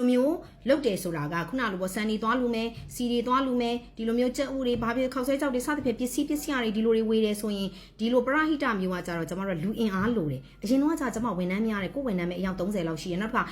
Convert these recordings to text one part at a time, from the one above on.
လိုမျိုးလုတ်တယ်ဆိုတာကခုနလိုပေါ့စံတွေသွားလူမယ်စီတွေသွားလူမယ်ဒီလိုမျိုးကြက်ဥတွေဘာဖြစ်ခောက်ဆွဲကြောက်တွေစသဖြင့်ပစ္စည်းပစ္စည်းတွေဒီလိုတွေဝေတယ်ဆိုရင်ဒီလိုပရဟိတမျိုးကကြတော့ကျမတို့လူအင်အားလိုတယ်အရင်တော့ကကျမဝန်ထမ်းများတယ်ကိုဝန်ထမ်းပဲအယောက်30လောက်ရှိရနောက်တစ်ခါ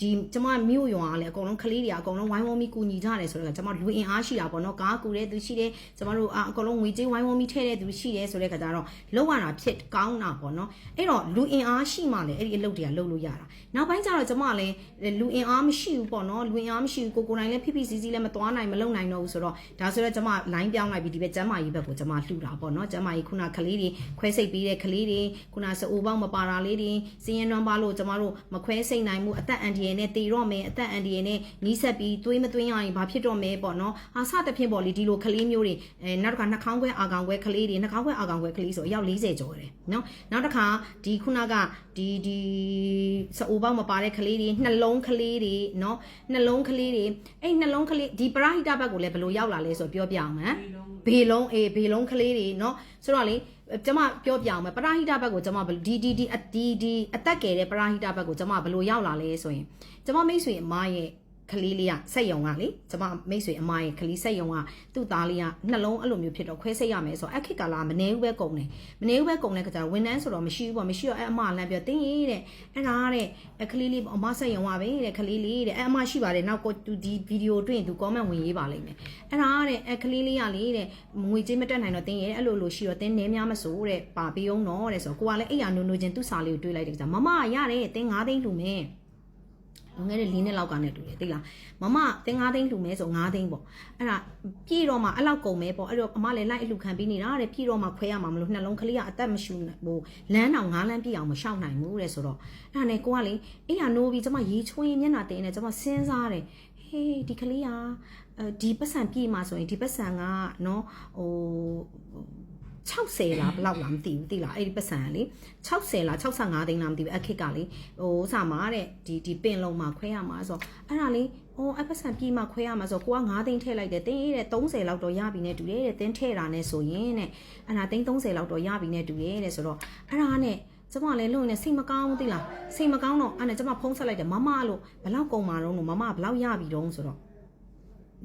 ဒီကျမမြို့ရွာကလည်းအကုန်လုံးကလေးတွေအကုန်လုံးဝိုင်းဝန်းပြီးကူညီကြတယ်ဆိုတော့ကျမလူအင်အားရှိတာပေါ့နော်ကားကူတဲ့သူရှိတယ်ကျမတို့အကုန်လုံးငွေကြေးဝိုင်းဝန်းပြီးထည့်တဲ့သူရှိတယ်ဆိုတဲ့ခါကျတော့လောက်ရတာဖြစ်ကောင်းတာပေါ့နော်အဲ့တော့လူအင်အားရှိမှလည်းအဲ့ဒီအလုပ်တွေကလုပ်လို့ရတာနောက်ပိုင်းကျတော့ကျမလည်းလူအင်အားမရှိဘူးပေါ့နော်လူအင်အားမရှိဘူးကိုကိုယ်တိုင်လည်းဖိဖိစီးစီးလည်းမသွားနိုင်မလုပ်နိုင်တော့ဘူးဆိုတော့ဒါဆိုတော့ကျမ line ပြောင်းလိုက်ပြီးဒီဘက်ကျမ်းမာရေးဘက်ကိုကျမလှူတာပေါ့နော်ကျမ်းမာရေးခုနကလေးတွေခွဲစိတ်ပေးတဲ့ကလေးတွေခုနစအိုပေါင်းမပါတာလေးတွေစည်ရင်နှွမ်းပါလို့ကျမတို့မခွဲစိတ်နိုင်မှုအသက်အန္တရာယ်နဲ့တည်တော့မယ်အသက်အန္တရာယ်နဲ့နီးဆက်ပြီးသွေးမသွင်းရရင်ဘာဖြစ်တော့မယ်ပေါ့နော်အာစသဖြင့်ပေါ့လေဒီလိုကလေးမျိုးတွေအဲနောက်တစ်ခါနှာခေါင်းခွဲအာကောင်ခွဲကလေးတွေနှာခေါင်းခွဲအာကောင်ခွဲကလေးဆိုအယောက်40ကျော်တယ်နော်နောက်တစ်ခါဒီခုနကဒီဒီစအိုပေါင်းမပါတဲ့ကလေးတွေနှလုံးကလေးတွေနော်နှလုံးကလေးတွေအဲ့နှလုံးကလေးဒီပရဟိတဘက်ကိုလည်းဘယ်လိုရောက်လာလဲဆိုပြောပြအောင်ဟမ်ဘေလုံးအေးဘေလုံးကလေးတွေနော်ဆိုတော့လေကျမပြောပြအောင်မယ်ပရဟိတဘက်ကိုကျမဒီဒီဒီဒီဒီအသက်ငယ်တဲ့ပရဟိတဘက်ကိုကျမဘယ်လိုရောက်လာလဲဆိုရင်ကျမမိတ်ဆွေအမရဲ့ ကလေးလေးကစက်ယုံကလေကျမမိတ်ဆွေအမရဲ့ကလေးစက်ယုံကသူ့သားလေးကနှလုံးအဲ့လိုမျိုးဖြစ်တော့ခွဲစိတ်ရမယ်ဆိုတော့အခက်ကာလာမနေဘူးပဲကုန်တယ်မနေဘူးပဲကုန်တဲ့ခါကျတော့ဝန်ထမ်းဆိုတော့မရှိဘူးပေါ့မရှိတော့အဲ့အမလမ်းပြောတင်းရေးတဲ့အဲ့ဒါတဲ့ကလေးလေးအမစက်ယုံကပဲတဲ့ကလေးလေးတဲ့အဲ့အမရှိပါတယ်နောက်ကိုသူဒီဗီဒီယိုတွေ့ရင်သူ comment ဝင်ရေးပါလိမ့်မယ်အဲ့ဒါတဲ့အဲ့ကလေးလေးကလေတဲ့ငွေကြေးမတက်နိုင်တော့တင်းရေးအဲ့လိုလိုရှိတော့တင်းနေများမဆိုးတဲ့ပါပေးအောင်တော့တဲ့ဆိုတော့ကိုကလည်းအဲ့ရနိုးနိုးချင်းသူ့စာလေးကိုတွေးလိုက်တယ်ကြာမမရတယ်တင်း9သိန်းလူမယ် လွန်ခဲ့တဲ့၄နှစ်လောက်ကနဲ့တူတယ်သိလားမမတင်း9သိန်းလှူမဲဆို9သိန်းပေါ့အဲ့ဒါပြည့်တော့မှအဲ့လောက်ကုန်မဲပေါ့အဲ့တော့အမလည်းလိုက်အလှူခံပေးနေတာတဲ့ပြည့်တော့မှခွဲရမှာမလို့နှလုံးကလေးကအသက်မရှူဟိုလမ်းတောင်9လမ်းပြည့်အောင်မရှောက်နိုင်ဘူးတဲ့ဆိုတော့အဲ့ဒါနဲ့ကိုကလေအေးရနိုးပြီးကျမရေချွင်းမျက်နှာတင်းနေကျမစဉ်းစားတယ်ဟေးဒီကလေးကအဲဒီပတ်စံပြည့်မှာဆိုရင်ဒီပတ်စံကနော်ဟို 60လားဘယ်လောက်လားမသိဘူးသိလားအဲ့ဒီပတ်စံကလေ60လား65သိန်းလားမသိဘူးအခက်ကလေဟိုဥစားမှာတဲ့ဒီဒီပင်လုံးမှာခွဲရမှာဆိုအဲ့ဒါလေအော်အပတ်စံပြီးမှခွဲရမှာဆိုကိုက9သိန်းထည့်လိုက်တယ်တင်းတဲ့30လောက်တော့ရပြီနဲ့တူတယ်တဲ့တင်းထည့်တာနဲ့ဆိုရင်တဲ့အဲ့ဒါတင်း30လောက်တော့ရပြီနဲ့တူတယ်တဲ့ဆိုတော့အဲ့ဒါနဲ့ကျမလည်းလုံနေစိတ်မကောင်းဘူးသိလားစိတ်မကောင်းတော့အဲ့နဲ့ကျမဖုံးဆက်လိုက်တယ်မမလို့ဘလောက်ကုန်မှာတော့လို့မမဘလောက်ရပြီတော့ဆိုတော့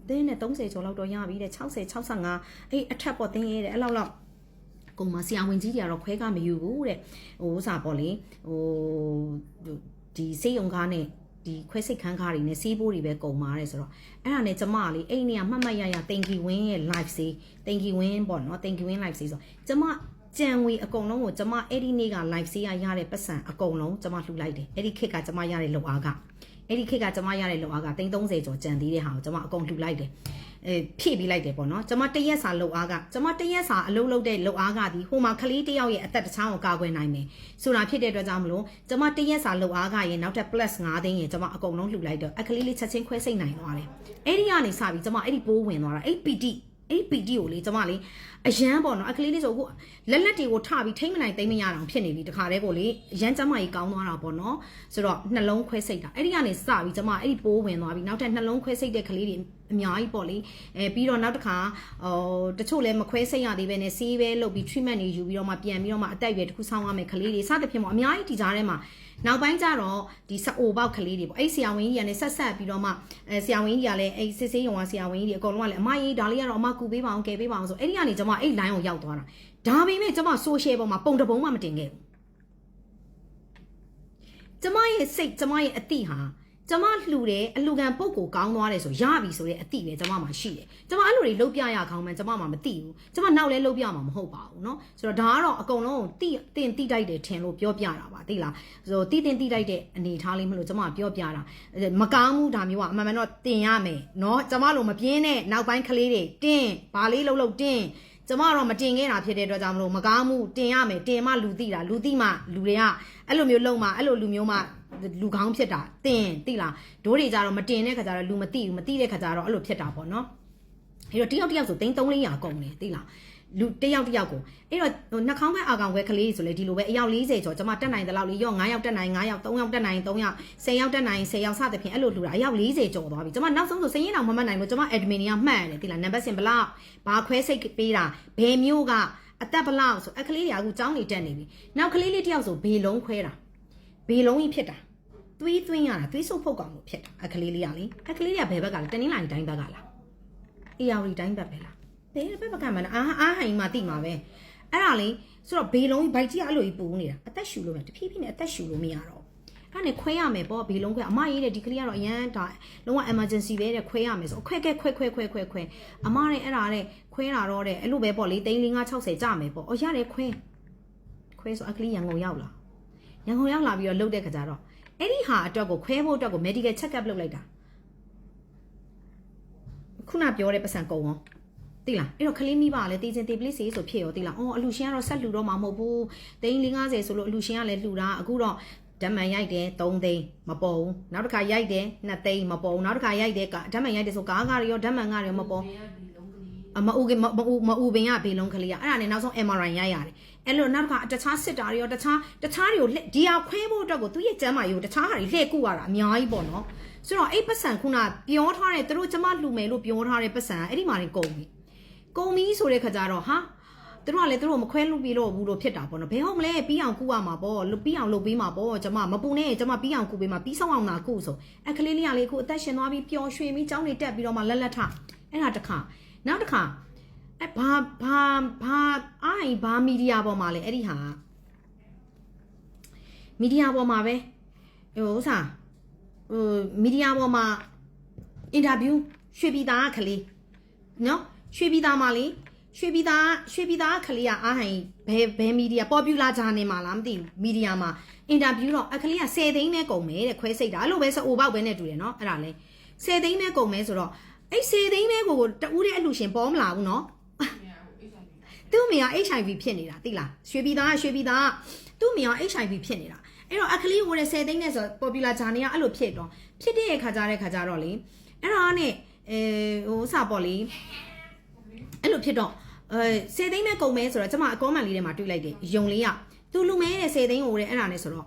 တင်းနဲ့30ကျော်လောက်တော့ရပြီတဲ့60 65အဲ့အထက်ပေါ်တင်းရဲတဲ့အဲ့လောက်လောက် ကုံမဆရာဝန်ကြီးတွေကတော့ခွဲကမယူဘူးတဲ့ဟိုဥစားပေါ့လေဟိုဒီစေးရုံကားနဲ့ဒီခွဲစိတ်ခန်းကားတွေနဲ့စီးပိုးတွေပဲကုံမာတယ်ဆိုတော့အဲ့ဒါနဲ့ကျမလေးအဲ့နေကမှတ်မှတ်ရရတင်ကီဝင်းရဲ့ live စေးတင်ကီဝင်းပေါ့နော်တင်ကီဝင်း live စေးဆိုကျမကြံဝေအကုန်လုံးကိုကျမအဲ့ဒီနေ့က live စေးရရတဲ့ပတ်စံအကုန်လုံးကျမလှူလိုက်တယ်အဲ့ဒီခေတ်ကကျမရတဲ့လုံအားကအဲ့ဒီခေတ်ကကျမရတဲ့လုံအားက330ကျော်ကြံသေးတဲ့ဟာကိုကျမအကုန်လှူလိုက်တယ်အဲ ဖြည့်ပြီးလိုက်တယ်ပေါ့နော်ကျမတရက်စာလုံအားကကျမတရက်စာအလုပ်လုပ်တဲ့လုံအားကဒီဟိုမှာကလေးတယောက်ရဲ့အသက်တစ်ချောင်းကိုကာကွယ်နိုင်မယ်ဆိုတာဖြစ်တဲ့အတွက်ကြောင့်မလို့ကျမတရက်စာလုံအားကရဲ့နောက်ထပ် plus 9သိန်းရဲ့ကျမအကုန်လုံးလှူလိုက်တော့အခလေးလေးချက်ချင်းခွဲစိတ်နိုင်သွားတယ်အဲ့ဒီကနေစပြီးကျမအဲ့ဒီပိုးဝင်သွားတာအဲ့ပီတိအဲ့ပီတီကိုလေကျမလေအရန်ပေါ့နော်အခလေးလေးဆိုအခုလက်လက်တွေကိုထပြီးထိမ့်မနိုင်သိမ့်မရအောင်ဖြစ်နေပြီတခါတည်းကိုလေအရန်ကျမကြီးကောင်းသွားတာပေါ့နော်ဆိုတော့နှလုံးခွဲစိတ်တာအဲ့ဒီကနေစပြီးကျမအဲ့ဒီပိုးဝင်သွားပြီးနောက်ထပ်နှလုံးခွဲစိတ်တဲ့ကလေးတွေ အများကြီးပေါ့လေအဲပြီးတော့နောက်တစ်ခါဟိုတချို့လည်းမခွဲစိတ်ရသေးပဲနဲ့ဆေးပဲလုပ်ပြီး treatment တွေယူပြီးတော့မှပြန်ပြီးတော့မှအသက်အရွယ်တစ်ခုဆောင်းရမယ်ကလေးတွေစသဖြင့်ပေါ့အများကြီးဒီကြားထဲမှာနောက်ပိုင်းကျတော့ဒီစအိုပေါက်ကလေးတွေပေါ့အဲ့ဆရာဝန်ကြီးကလည်းဆက်ဆက်ပြီးတော့မှအဲဆရာဝန်ကြီးကလည်းအဲ့စစ်ဆေးရုံကဆရာဝန်ကြီးတွေအကုန်လုံးကလည်းအမကြီးဒါလေးကတော့အမကူပေးပါအောင်ကယ်ပေးပါအောင်ဆိုအဲ့ဒီကနေကျွန်မအဲ့ line ကိုရောက်သွားတာဒါပေမဲ့ကျွန်မ social ပေါ်မှာပုံတပုံမှမတင်ခဲ့ဘူးကျွန်မရဲ့စိတ်ကျွန်မရဲ့အတိဟာ ကျမလှူတယ်အလှူခံပုံကိုကောင်းသွားတယ်ဆိုရပြီဆိုတဲ့အတိပဲကျမမှာရှိတယ်ကျမအဲ့လိုတွေလှုပ်ပြရခေါင်းမှကျမမှာမသိဘူးကျမနောက်လဲလှုပ်ပြမှာမဟုတ်ပါဘူးเนาะဆိုတော့ဒါကတော့အကုန်လုံးတိတင်တိတိုက်တယ်ထင်လို့ပြောပြတာပါသိလားဆိုတော့တိတင်တိတိုက်တဲ့အနေထားလေးမလို့ကျမပြောပြတာမကောင်းဘူးဒါမျိုးကအမှန်မှန်တော့တင်ရမယ်เนาะကျမလိုမပြင်းတဲ့နောက်ပိုင်းကလေးတွေတင်းဘာလေးလှုပ်လှုပ်တင်း ကျမတော့မတင်ခဲ့တာဖြစ်တဲ့အတွက်ကြောင့်မလို့မကောင်းမှုတင်ရမယ်တင်မှလူသိတာလူသိမှလူတွေကအဲ့လိုမျိုးလုံမှအဲ့လိုလူမျိုးမှလူကောင်းဖြစ်တာတင်သိလားဒိုးတွေကြတော့မတင်တဲ့ခါကျတော့လူမသိဘူးမသိတဲ့ခါကျတော့အဲ့လိုဖြစ်တာပေါ့နော်အဲ့တော့တယောက်တယောက်ဆိုသိန်း300ကုန်တယ်သိလား လူတယောက်တယောက်ကိုအဲ့တော့ဟိုနှာခေါင်းကအာကောင်ခွဲကလေးဆိုလေဒီလိုပဲအယောက်40ကျော်ကျွန်မတက်နိုင်တဲ့လောက်လေးရော9ယောက်တက်နိုင်9ယောက်3ယောက်တက်နိုင်3ယောက်10ယောက်တက်နိုင်10ယောက်စသဖြင့်အဲ့လိုလူတာအယောက်40ကျော်သွားပြီကျွန်မနောက်ဆုံးဆိုစရင်အောင်မမှတ်နိုင်ဘူးကျွန်မ admin တွေကမှတ်ရတယ်သိလားနံပါတ်စင်ဘလောက်ဘာခွဲစိတ်ပေးတာဘယ်မျိုးကအသက်ဘလောက်ဆိုအခလေးတွေကအခုចောင်းနေတက်နေပြီနောက်ကလေးလေးတယောက်ဆိုဘေလုံးခွဲတာဘေလုံးကြီးဖြစ်တာသွေးသွင်းရတာသွေးဆုပ်ဖုတ်ကောင်လို့ဖြစ်တာအခလေးလေးကလေအခလေးလေးကဘယ်ဘက်ကလဲတနင်္လာရီတိုင်းဘက်ကလားအေယာဝတီတိုင်းဘက်ပဲလား ဘယ်ဘက်ကမှန်းအာအာဟိုင်မှာတိမှာပဲအဲ့ဒါလေဆိုတော့ဘေလုံးဘိုက်ကြီးအဲ့လိုကြီးပူနေတာအသက်ရှူလို့မတဖြည်းဖြည်းနဲ့အသက်ရှူလို့မရတော့အဲ့နဲ့ခွဲရမယ်ပေါ့ဘေလုံးခွဲအမရေးတဲ့ဒီကလေးကတော့အရန်ဒါလုံးဝ emergency ပဲတဲ့ခွဲရမယ်ဆိုခွဲခွဲခွဲခွဲခွဲခွဲခွဲအမနဲ့အဲ့ဒါတဲ့ခွဲတာတော့တဲ့အဲ့လိုပဲပေါ့လေ3 5 60ကြမယ်ပေါ့အော်ရတယ်ခွဲခွဲဆိုအကလေးရန်ကုန်ရောက်လာရန်ကုန်ရောက်လာပြီးတော့လှုပ်တဲ့ခါကျတော့အဲ့ဒီဟာအတွက်ကိုခွဲဖို့အတွက်ကို medical check up လုပ်လိုက်တာခုနပြောတဲ့ပတ်စံကုန်ရော တိလားအဲ့တော့ခလေးမိပါလေတေးချင်းတေးပလိစေးဆိုဖြစ်ရောတိလားအော်အလူရှင်ကတော့ဆက်လှူတော့မှာမဟုတ်ဘူးသိန်း50ဆိုလို့အလူရှင်ကလည်းလှူတာအခုတော့ဓမ္မန်ရိုက်တယ်3သိန်းမပေါ်ဘူးနောက်တစ်ခါရိုက်တယ်2သိန်းမပေါ်ဘူးနောက်တစ်ခါရိုက်တယ်ကဓမ္မန်ရိုက်တယ်ဆိုကားကားရောဓမ္မန်ကရောမပေါ်အမအူကမမအူမအူပင်ကဘေလုံးကလေးကအဲ့ဒါနဲ့နောက်ဆုံး MRI ရိုက်ရတယ်အဲ့လိုနောက်တစ်ခါတခြားစစ်တာတွေရောတခြားတခြားတွေကိုဒီဟာခွဲဖို့အတွက်ကိုသူရဲ့ကျမ်းမာရေးကိုတခြားဟာတွေလှည့်ကူရတာအများကြီးပေါ့နော်ဆိုတော့အဲ့ပတ်စံခုနပြောထားတဲ့သူတို့ကျမလှူမယ်လို့ပြောထားတဲ့ပတ်စံအဲ့ဒီမှာနေကုန်ပြီ ကုန်ပြီဆိုတဲ့ခါကျတော့ဟာသူတို့ကလည်းသူတို့မခွဲလို့ပြီးတော့ဘူးလို့ဖြစ်တာပေါ့နော်ဘယ်ဟုတ်မလဲပြီးအောင်ကူရမှာပေါ့ပြီးအောင်လုပ်ပေးမှာပေါ့ကျမမပူနဲ့ကျမပြီးအောင်ကူပေးမှာပြီးဆောင်အောင်နာကူဆိုအခလေးလေးကလေခုအသက်ရှင်သွားပြီးပျော်ရွှင်ပြီးကြောင်းနေတက်ပြီးတော့မှလက်လက်ထအဲ့ဒါတခါနောက်တခါအဲဘာဘာဘာအိုင်ဘာမီဒီယာပေါ်မှာလဲအဲ့ဒီဟာမီဒီယာပေါ်မှာပဲဟိုဥစားဟိုမီဒီယာပေါ်မှာအင်တာဗျူးရွှေပြည်သားကလေးနော် ရွှေပြည်သားမှာလေရွှေပြည်သားရွှေပြည်သားကလေးကအားဟိုင်ဘယ်ဘယ်မီဒီယာ popular channel မှာလားမသိဘူးမီဒီယာမှာအင်တာဗျူးတော့အခလေးက10သိန်းနဲ့ကုန်မယ်တဲ့ခွဲစိတ်တာအဲ့လိုပဲစအိုပေါက်ပဲနဲ့တူတယ်နော်အဲ့ဒါလဲ10သိန်းနဲ့ကုန်မယ်ဆိုတော့အဲ့10သိန်းနဲ့ကိုကိုတူးတဲ့အလှရှင်ပေါ်မလာဘူးနော်သူ့မိက HIV ဖြစ်နေတာသိလားရွှေပြည်သားရွှေပြည်သားသူ့မိက HIV ဖြစ်နေတာအဲ့တော့အခလေးကိုတဲ့10သိန်းနဲ့ဆို popular channel ကအဲ့လိုဖြစ်တော့ဖြစ်တဲ့ခါကြတဲ့ခါကြတော့လေအဲ့ဒါနဲ့အဲဟိုစပေါ့လေ အဲ့လိုဖြစ်တော့အဲ10သိန်းနဲ့ကုန်မယ်ဆိုတော့ကျွန်မအကောမန်လေးထဲမှာတွေ့လိုက်တယ်ယုံလေးကသူလူမဲတဲ့10သိန်းကိုတဲ့အဲ့ဒါနဲ့ဆိုတော့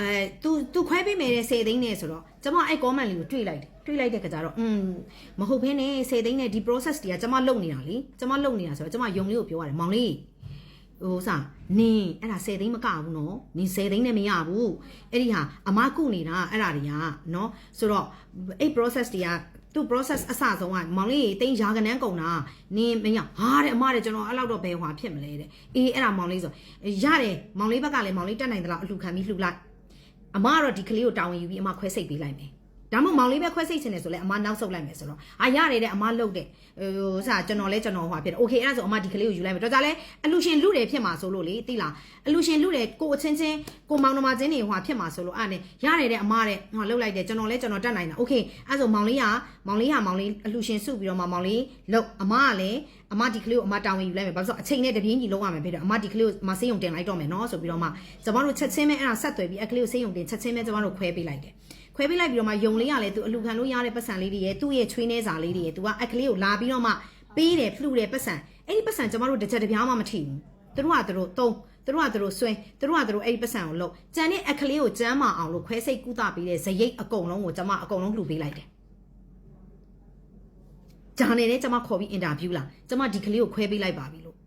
အဲ तू तू ခွဲပေးမယ်တဲ့10သိန်းနဲ့ဆိုတော့ကျွန်မအဲ့ comment လေးကိုတွေ့လိုက်တယ်တွေ့လိုက်တဲ့ခါကျတော့อืมမဟုတ်ဘဲနဲ့10သိန်းနဲ့ဒီ process တွေကကျွန်မလုပ်နေတာလေကျွန်မလုပ်နေတာဆိုတော့ကျွန်မယုံလေးကိုပြောရတယ်မောင်လေးဟိုစားနင်းအဲ့ဒါ10သိန်းမကဘူးနော်နင်း10သိန်းနဲ့မရဘူးအဲ့ဒီဟာအမကုနေတာအဲ့ဒါတွေကနော်ဆိုတော့အဲ့ process တွေက သူ process အစဆုံးကမောင်လေးတိန်ရာကနန်းကုန်တာနင်းမရဟာတဲ့အမတဲ့ကျွန်တော်အဲ့လောက်တော့ဘယ်ဟွာဖြစ်မလဲတဲ့အေးအဲ့ဒါမောင်လေးဆိုရတယ်မောင်လေးဘက်ကလည်းမောင်လေးတက်နိုင်သလားအလှခံပြီးလှူလိုက်အမကတော့ဒီကလေးကိုတာဝန်ယူပြီးအမခွဲစိတ်ပေးလိုက်မယ် ဒါမှမဟုတ်မောင်လေးပဲခွဲစိတ်ချင်တယ်ဆိုလဲအမနောက်ဆုတ်လိုက်မယ်ဆိုတော့အာရတယ်တဲ့အမလုတ်တယ်ဟိုစားကျွန်တော်လဲကျွန်တော်ဟွာဖြစ်တယ်โอเคအဲ့ဒါဆိုအမဒီကလေးကိုယူလိုက်မယ်တော့ကြလဲအလူရှင်လူတယ်ဖြစ်မှာဆိုလို့လေသိလားအလူရှင်လူတယ်ကိုအချင်းချင်းကိုမောင်နှမချင်းတွေဟွာဖြစ်မှာဆိုလို့အဲ့နဲ့ရတယ်တဲ့အမတဲ့ဟွာလုတ်လိုက်တယ်ကျွန်တော်လဲကျွန်တော်တက်နိုင်တာโอเคအဲ့ဆိုမောင်လေးကမောင်လေးကမောင်လေးအလူရှင်စုပြီးတော့မှမောင်လေးလုတ်အမကလည်း အမဒီကလေးကိုအမတောင်းဝင်ယူလိုက်မယ်ဘာလို့ဆိုအချိန်နဲ့တပြင်းကြီးလုံးရမယ်ဖြစ်တယ်အမဒီကလေးကိုအမစေးရုံတင်လိုက်တော့မယ်နော်ဆိုပြီးတော့မှကျမတို့ချက်ချင်းပဲအဲ့ဒါဆက်သွယ်ပြီးအကလေးကိုစေးရုံတင်ချက်ချင်းပဲကျမတို့ခွဲပေးလိုက်တယ်ခွဲပေးလိုက်ပြီးတော့မှယုံလေးကလည်းသူအလူခံလို့ရတဲ့ပတ်စံလေးတွေရဲ့သူ့ရဲ့ချွေးနှဲစာလေးတွေရဲ့သူကအကလေးကိုလာပြီးတော့မှပေးတယ်လှူတယ်ပတ်စံအဲ့ဒီပတ်စံကျမတို့တစ်ချက်တစ်ပြားမှမထိဘူးသူတို့ကသူတို့တုံးသူတို့ကသူတို့ဆွဲသူတို့ကသူတို့အဲ့ဒီပတ်စံကိုလုပ်ကြံတဲ့အခလေးကိုကျမ်းမာအောင်လို့ခွဲစိတ်ကုသပေးတဲ့ဇရိတ်အကုန်လုံးကိုကျမအကုန်လုံးလှူပေးလိုက်တယ် ဂျာနယ်နဲ့ကျမခေါ်ပြီးအင်တာဗျူးလာကျမဒီကလေးကိုခွဲပေးလိုက်ပါပြီလို့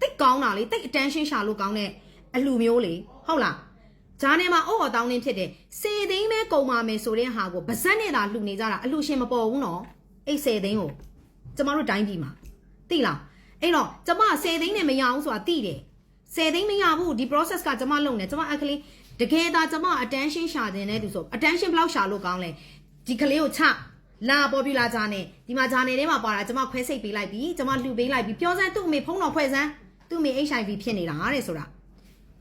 တိတ်ကောင်းတာလေတိတ် attention ရှာလို့ကောင်းတဲ့အလှမျိုးလေဟုတ်လားဂျာနယ်မှာအော်တောင်းနေဖြစ်တယ်စေသိန်းပဲကုန်ပါမယ်ဆိုတဲ့ဟာကိုဗဇက်နဲ့သာလှူနေကြတာအလှရှင်မပေါ်ဘူးနော်အဲ့စေသိန်းကိုကျမတို့တိုင်းပြည်မှာသိလားအဲ့တော့ကျမစေသိန်းနဲ့မရအောင်ဆိုတာသိတယ်စေသိန်းမရဘူးဒီ process ကကျမလုပ်နေကျမအခလေးတကယ်ဒါကျမ attention ရှာခြင်းနဲ့သူဆို attention ဘယ်လောက်ရှာလို့ကောင်းလဲဒီကလေးကိုချ လာပေါ်ပြလာကြနဲ့ဒီမှာဂျာနယ်ထဲမှာပါတာကျမခွဲစိတ်ပေးလိုက်ပြီကျမလှူပေးလိုက်ပြီပြောစမ်းသူ့အမေဖုံးတော်ဖွဲ့စမ်းသူ့အမေ HIV ဖြစ်နေတာတဲ့ဆိုတာ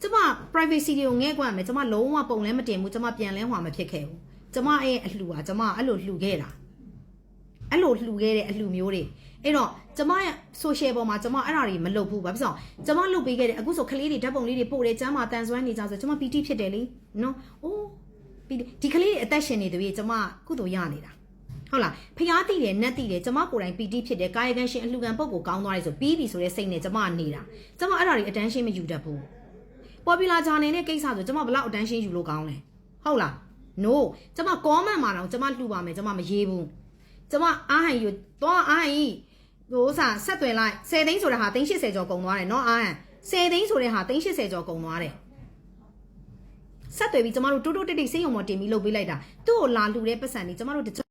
ကျမ privacy တွေကိုငဲ့ကွက်မယ်ကျမလုံးဝပုံလဲမတင်ဘူးကျမပြန်လဲဟွာမဖြစ်ခဲ့ဘူးကျမရဲ့အလှူဟာကျမအဲ့လိုလှူခဲ့တာအဲ့လိုလှူခဲ့တဲ့အလှူမျိုးတွေအဲ့တော့ကျမရဲ့ social ပေါ်မှာကျမအဲ့ဒါတွေမလုပ်ဘူးဘာဖြစ်လို့ကျမလုပ်ပေးခဲ့တယ်အခုဆိုကလေးတွေဓာတ်ပုံလေးတွေပို့တယ်ကျမတန်ဆွမ်းနေကြဆိုကျမ PT ဖြစ်တယ်လေနော်အိုးဒီကလေးတွေအသက်ရှင်နေတူကြီးကျမကုသိုလ်ရနေတာ ဟုတ်လားဖျားတိတယ်နတ်တိတယ်ကျမကိုယ်တိုင် PT ဖြစ်တယ်ကာယကံရှင်အလှခံပုတ်ကိုကောင်းသွားတယ်ဆိုပြီးပြီဆိုတဲ့စိတ်နဲ့ကျမနေတာကျမအဲ့ဒါတွေ attention မယူတတ်ဘူး popular channel နဲ့ကိစ္စဆိုကျမဘလောက် attention ယူလို့ကောင်းလဲဟုတ်လား no ကျမ comment မှာတော့ကျမလှူပါမယ်ကျမမရေးဘူးကျမအားဟန်ယူတော့အားဟန်ဟိုစားဆက်သွယ်လိုက်10သိန်းဆိုတဲ့ဟာသိန်း80ကျော်ကုန်သွားတယ်เนาะအားဟန်10သိန်းဆိုတဲ့ဟာသိန်း80ကျော်ကုန်သွားတယ် ဆက်သွယ်ပြီးကျမတို့တိုးတိုးတိတ်တိတ်စေးရုံပေါ်တင်ပြီးလုပ်ပေးလိုက်တာသူ့ကိုလာလှူတဲ့ပတ်စံတွေကျမတို့